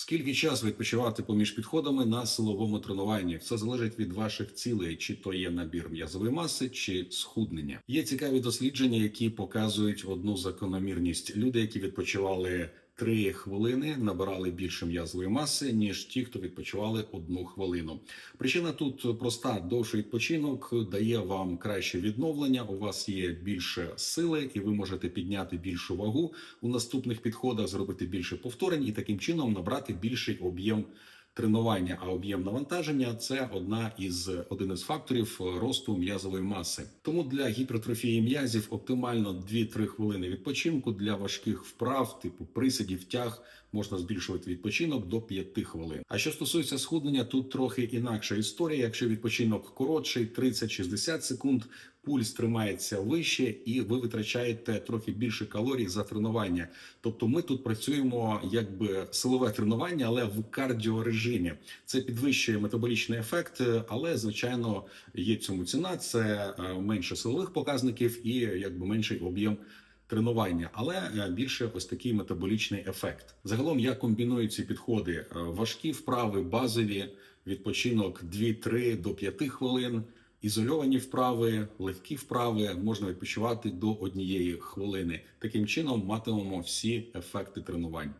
Скільки часу відпочивати поміж підходами на силовому тренуванні? Все залежить від ваших цілей, чи то є набір м'язової маси, чи схуднення. Є цікаві дослідження, які показують одну закономірність. Люди, які відпочивали три хвилини, набирали більше м'язової маси, ніж ті, хто відпочивали одну хвилину. Причина тут проста: довший відпочинок дає вам краще відновлення. У вас є більше сили, і ви можете підняти більшу вагу у наступних підходах, зробити більше повторень і таким чином набрати більший об'єм тренування. А об'єм навантаження це одна із один із факторів росту м'язової маси. Тому для гіпертрофії м'язів оптимально 2-3 хвилини відпочинку для важких вправ, типу присидів, тяг. Можна збільшувати відпочинок до 5 хвилин. А що стосується схуднення, тут трохи інакша історія. Якщо відпочинок коротший, 30-60 секунд, пульс тримається вище, і ви витрачаєте трохи більше калорій за тренування. Тобто, ми тут працюємо якби силове тренування, але в кардіорежимі. Це підвищує метаболічний ефект, але звичайно є цьому ціна. Це е, менше силових показників і якби менший об'єм тренування, але е, більше ось такий метаболічний ефект. Загалом я комбіную ці підходи: Е, важкі вправи, базові, відпочинок 2-3 до 5 хвилин. Ізольовані вправи, легкі вправи можна відпочивати до однієї хвилини. Таким чином матимемо всі ефекти тренувань.